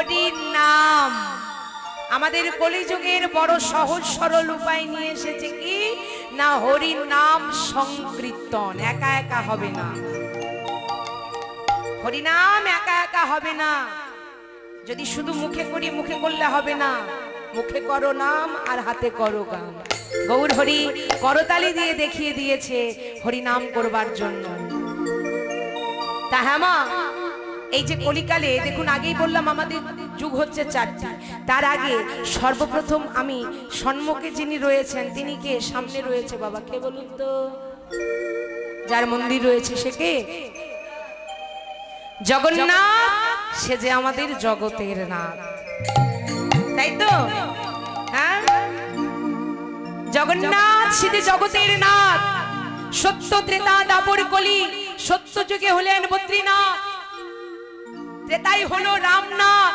হরির নাম। আমাদের কলিযুগের বড় সহজ সরল উপায় নিয়ে এসেছে কি? না হরির নাম সংকীর্তন, একা একা হবে না। হরিনাম একা একা হবে না। যদি শুধু মুখে করি, মুখে করলে হবে না। মুখে করো নাম আর হাতে করো গান। গৌর হরি করতালি দিয়ে দেখিয়ে দিয়েছে হরিনাম করবার জন্য। তা হ্যাঁ মা এই যে কলিকালে, দেখুন, আগেই বললাম আমাদের যুগ হচ্ছে চারটি। তার আগে সর্বপ্রথম আমি সম্মুখে যিনি রয়েছেন, তিনি কে? সামনে রয়েছে বাবা। কে বলুন তো? যার মন্দির রয়েছে সে কে? জগন্নাথ! সে যে আমাদের জগতের নাথ। তাই তো? হ্যাঁ? জগন্নাথ, সে যে জগতের নাথ। সত্য ত্রেতা দাপর কলি, সত্য যুগে হলেন বদ্রীনাথ। ত্রেতাই হলো রামনাথ।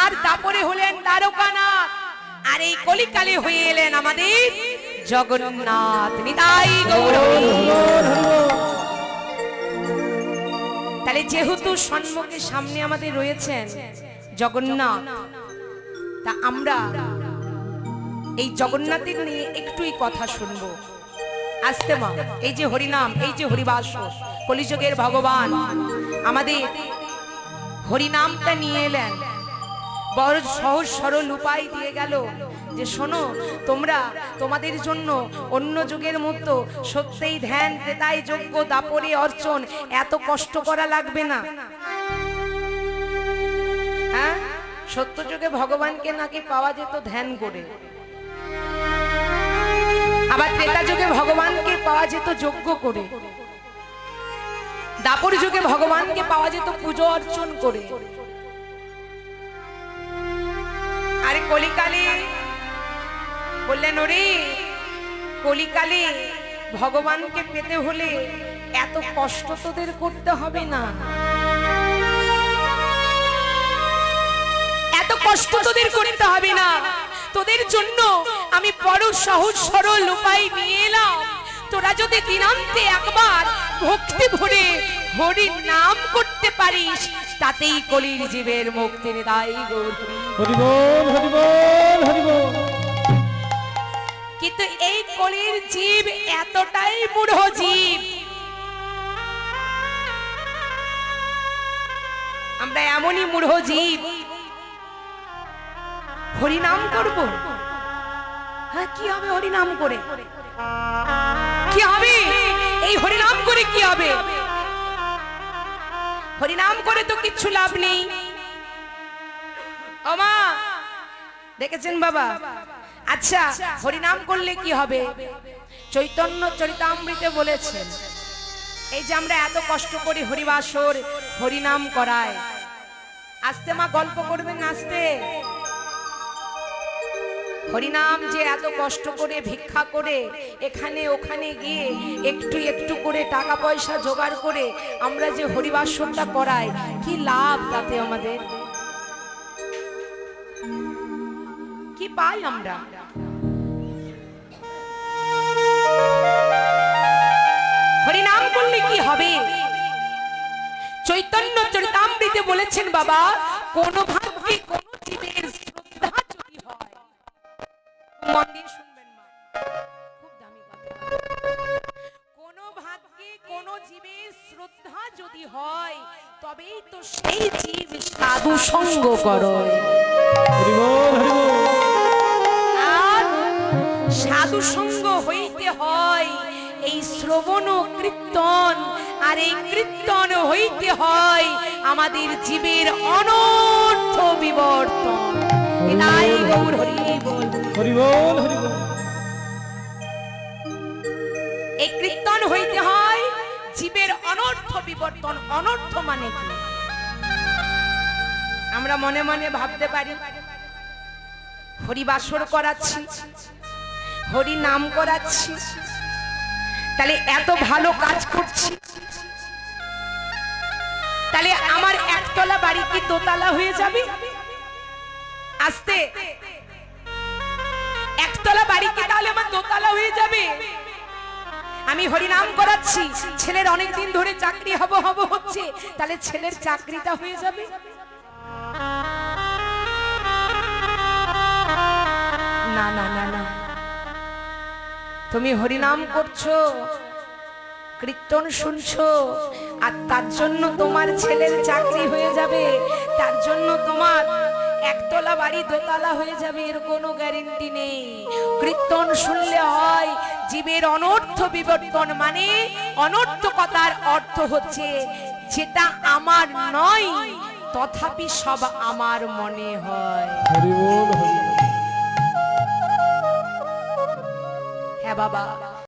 আর তারপরে হলেন দ্বারকানাথ আর এই কলিকালে হয়ে এলেন আমাদের জগন্নাথ। নিতাই তাহলে যেহেতু সম্মুখে সামনে আমাদের রয়েছেন জগন্নাথ, তা আমরা এই জগন্নাথের নিয়ে একটুই কথা শুনব। আসতে মা, এই যে হরিনাম, এই যে হরিবাস, কলিযুগের ভগবান। আমাদের হরিনামটা নিয়ে এলেন। বড় সহজ সরল উপায় দিয়ে গেল যে শোনো, তোমরা তোমাদের জন্য অন্য যুগের মতো সত্যিই ধ্যান, ত্রেতাই যোগ্য দাপরে অর্চন, এত কষ্ট করা লাগবে না। হ্যাঁ? সত্য যুগে ভগবানকে নাকি পাওয়া যেত ধ্যান করে। আবার ত্রেতা যুগে ভগবানকে পাওয়া যেত যোগ্য করে। দাপর যুগে ভগবানকে পাওয়া যেত পুজো অর্চন করে। আরে কলিকালে, বললেন, ওরে, কলিকালে, ভগবানকে পেতে হলে এত কষ্ট তোদের করতে হবে না। এত কষ্ট তোদের করতে হবে না। তোদের জন্য আমি বড় সহজ সরল উপায় নিয়ে এলাম। তোরা যদি দিনান্তে একবার ভক্তি ভরে হরির নাম করতে পারিস তাতেই কলির জীবের মুক্তির দায়ী গৌরী হরিবল হরিবল হরিবল। কিন্তু এই কলির জীব এতটাই মূঢ় জীব। আমরা এমনই মূঢ় জীব। হরিনাম করব? হ্যাঁ কি হবে হরিনাম করে? কি হবে? এই হরিনাম করে কি হবে? হরিনাম করে তো কিচ্ছু লাভ নেই। ও মা, দেখেছেন বাবা? আচ্ছা হরিনাম করলে কি হবে? চৈতন্য চরিতামৃতে বলেছেন, এই যে আমরা এত কষ্ট করি হরিবাসর হরিনাম করায়, আস্তে মা গল্প করবেন আস্তে হরিনাম যে এত কষ্ট করে, ভিক্ষা করে, এখানে ওখানে গিয়ে একটু একটু করে টাকা পয়সা জোগাড় করে আমরা যে হরিবাসনটা করাই, কি লাভ তাতে আমাদের? কি পাই আমরা? হরিনাম করলে কি হবে? চৈতন্য চরিতামৃতে বলেছেন বাবা, কোন ভাগ্যে মন দিয়ে শুনবেন, মা। খুব দামি কথা। কোন ভাগ্যে কোন জীবের শ্রদ্ধা যদি হয়, তবেই তো সেই জীব সাধু সঙ্গ করে আর সাধু সঙ্গ হইতে হয় এই শ্রবণ কীর্তন, আর এই কীর্তন হইতে হয় আমাদের জীবের অনর্থ বিবর্তন। এটাই গৌর হরি বল। এই কীর্তন হইতে হয়, জীবের মানে আমরা মনে মনে ভাবতে পারি হরিবাসর করাচ্ছি, হরি নাম করাচ্ছি, তাহলে এত ভালো কাজ করছি। তাহলে আমার একতলা বাড়ি কি দোতলা হয়ে যাবে? আস্তে। দোতলা বাড়ি কি তাহলে আমার দোতলা হয়ে যাবে? আমি হরিনাম করাচ্ছি, ছেলের অনেক দিন ধরে চাকরি হব হব হচ্ছে, তাহলে ছেলের চাকরিটা হয়ে যাবে। না না না না। তুমি হরিনাম করছ, কীর্তন শুনছো, আর তার জন্য তোমার ছেলের চাকরি হয়ে যাবে, তার জন্য তোমার একতলা বাড়ি দোতলা হয়ে যাবে এর কোনো গ্যারেন্টি নেই। কীর্তন শুনলে হয় জীবের অনর্থ বিবর্তন মানে অনর্থকতার অর্থ হচ্ছে যেটা আমার নয় তথাপি সব আমার মনে হয়। হ্যাঁ বাবা।